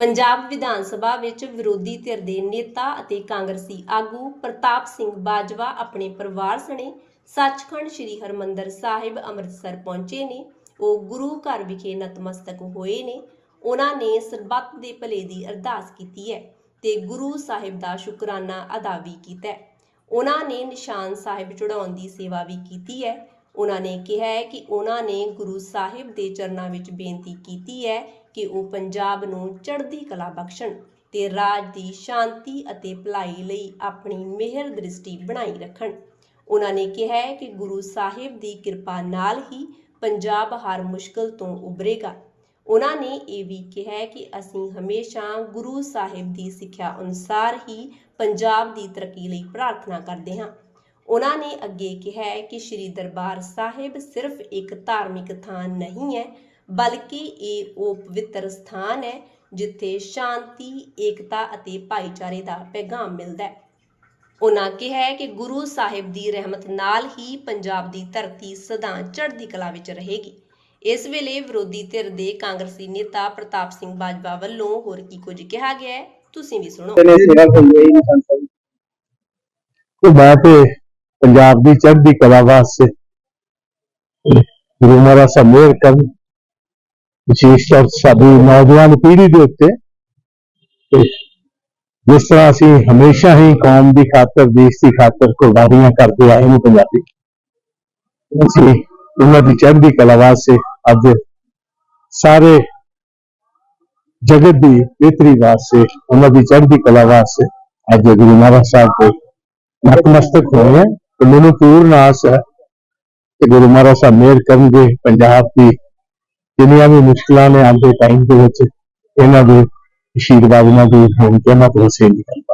ਪੰਜਾਬ ਵਿਧਾਨ ਸਭਾ ਵਿੱਚ ਵਿਰੋਧੀ ਧਿਰ ਦੇ ਨੇਤਾ ਅਤੇ ਕਾਂਗਰਸੀ ਆਗੂ ਪ੍ਰਤਾਪ ਸਿੰਘ ਬਾਜਵਾ ਆਪਣੇ ਪਰਿਵਾਰ ਸਣੇ ਸੱਚਖੰਡ ਸ੍ਰੀ ਹਰਮੰਦਰ ਸਾਹਿਬ ਅੰਮ੍ਰਿਤਸਰ ਪਹੁੰਚੇ ਨੇ। ਉਹ ਗੁਰੂ ਘਰ ਵਿਖੇ ਨਤਮਸਤਕ ਹੋਏ ਨੇ। ਉਹਨਾਂ ਨੇ ਸਰਬੱਤ ਦੇ ਭਲੇ ਦੀ ਅਰਦਾਸ ਕੀਤੀ ਹੈ ਤੇ ਗੁਰੂ ਸਾਹਿਬ ਦਾ ਸ਼ੁਕਰਾਨਾ ਅਦਾ ਵੀ ਕੀਤਾ ਹੈ। ਉਹਨਾਂ ਨੇ ਨਿਸ਼ਾਨ ਸਾਹਿਬ ਚੜਾਉਣ ਦੀ ਸੇਵਾ ਵੀ ਕੀਤੀ ਹੈ। ਉਹਨਾਂ ਨੇ ਕਿਹਾ ਹੈ ਕਿ ਉਹਨਾਂ ਨੇ ਗੁਰੂ ਸਾਹਿਬ ਦੇ ਚਰਨਾਂ ਵਿੱਚ ਬੇਨਤੀ ਕੀਤੀ ਹੈ ਕਿ ਉਹ ਪੰਜਾਬ ਨੂੰ ਚੜ੍ਹਦੀ ਕਲਾ ਬਖਸ਼ਣ ਤੇ ਰਾਜ ਦੀ ਸ਼ਾਂਤੀ ਅਤੇ ਭਲਾਈ ਲਈ ਆਪਣੀ ਮਿਹਰ ਦ੍ਰਿਸ਼ਟੀ ਬਣਾਈ ਰੱਖਣ। ਉਹਨਾਂ ਨੇ ਕਿਹਾ ਹੈ ਕਿ ਗੁਰੂ ਸਾਹਿਬ ਦੀ ਕਿਰਪਾ ਨਾਲ ਹੀ ਪੰਜਾਬ ਹਰ ਮੁਸ਼ਕਲ ਤੋਂ ਉਭਰੇਗਾ। ਉਹਨਾਂ ਨੇ ਇਹ ਵੀ ਕਿਹਾ ਕਿ ਅਸੀਂ ਹਮੇਸ਼ਾ ਗੁਰੂ ਸਾਹਿਬ ਦੀ ਸਿੱਖਿਆ ਅਨੁਸਾਰ ਹੀ ਪੰਜਾਬ ਦੀ ਤਰੱਕੀ ਲਈ ਪ੍ਰਾਰਥਨਾ ਕਰਦੇ ਹਾਂ। ਉਹਨਾਂ ਨੇ ਅੱਗੇ ਕਿਹਾ ਕਿ ਸ੍ਰੀ ਦਰਬਾਰ ਸਾਹਿਬ ਸਿਰਫ ਇੱਕ ਧਾਰਮਿਕ ਥਾਂ ਨਹੀਂ ਹੈ ਬਲਕਿ ਇਹ ਉਹ ਪਵਿੱਤਰ ਸਥਾਨ ਹੈ ਜਿੱਥੇ ਸ਼ਾਂਤੀ, ਏਕਤਾ ਅਤੇ ਭਾਈਚਾਰੇ ਦਾ ਪੈਗਾਮ ਮਿਲਦਾ ਹੈ। ਉਹਨਾਂ ਕਿਹਾ ਕਿ ਗੁਰੂ ਸਾਹਿਬ ਦੀ ਰਹਿਮਤ ਨਾਲ ਹੀ ਪੰਜਾਬ ਦੀ ਧਰਤੀ ਸਦਾ ਚੜ੍ਹਦੀ ਕਲਾ ਵਿੱਚ ਰਹੇਗੀ। ਇਸ ਵੇਲੇ ਵਿਰੋਧੀ ਧਿਰ ਦੇ ਕਾਂਗਰਸੀ ਨੇਤਾ ਪ੍ਰਤਾਪ ਸਿੰਘ ਬਾਜਵਾ ਵੱਲੋਂ ਹੋਰ ਕੀ ਕੁਝ ਕਿਹਾ ਗਿਆ ਤੁਸੀਂ ਵੀ ਸੁਣੋ। ਨੇ ਸੇਵਾ ਹੈ ਪੰਜਾਬ ਦੀ ਚੜ੍ਹਦੀ ਕਲਾ ਵਾਸਤੇ ਗੁਰੂ ਮਹਾਰਾਜ ਸਾਹਿਬ ਮਿਹਰ ਕਰਨ ਵਿਸ਼ੇਸ਼ ਤੌਰ ਤੇ ਸਾਡੀ ਨੌਜਵਾਨ ਪੀੜ੍ਹੀ ਦੇ ਉੱਤੇ ਤੇ ਜਿਸ ਤਰ੍ਹਾਂ ਅਸੀਂ ਹਮੇਸ਼ਾ ਹੀ ਕੌਮ ਦੀ ਖਾਤਰ ਦੇਸ਼ ਦੀ ਖਾਤਰ ਕੁਰਬਾਨੀਆਂ ਕਰਦੇ ਆਏ ਨੇ ਪੰਜਾਬੀ ਅਸੀਂ ਉਹਨਾਂ ਦੀ ਚੜ੍ਹਦੀ ਕਲਾ ਵਾਸਤੇ ਅੱਜ ਸਾਰੇ ਜਗਤ ਦੀ ਬਿਹਤਰੀ ਵਾਸਤੇ ਉਹਨਾਂ ਦੀ ਚੜ੍ਹਦੀ ਕਲਾ ਵਾਸਤੇ ਅੱਜ ਗੁਰੂ ਮਹਾਰਾਜ ਸਾਹਿਬ ਦੇ ਨਤਮਸਤਕ ਹੋਏ ਹੈ ਤੇ ਮੈਨੂੰ ਪੂਰਨ ਆਸ ਹੈ ਕਿ ਗੁਰੂ ਮਹਾਰਾਜ ਸਾਹਿਬ ਮਿਹਰ ਕਰਨਗੇ ਪੰਜਾਬ ਦੀ। ਜਿੰਨੀਆਂ ਵੀ ਮੁਸ਼ਕਲਾਂ ਨੇ ਆਉਂਦੇ ਟਾਈਮ ਦੇ ਵਿੱਚ, ਇਹਨਾਂ ਦੇ ਆਸ਼ੀਰਵਾਦ ਨਾਲ ਦੂਰ ਹੋਣ ਤੇ ਇਹਨਾਂ ਤੋਂ ਸੇ ਨਿਕਲ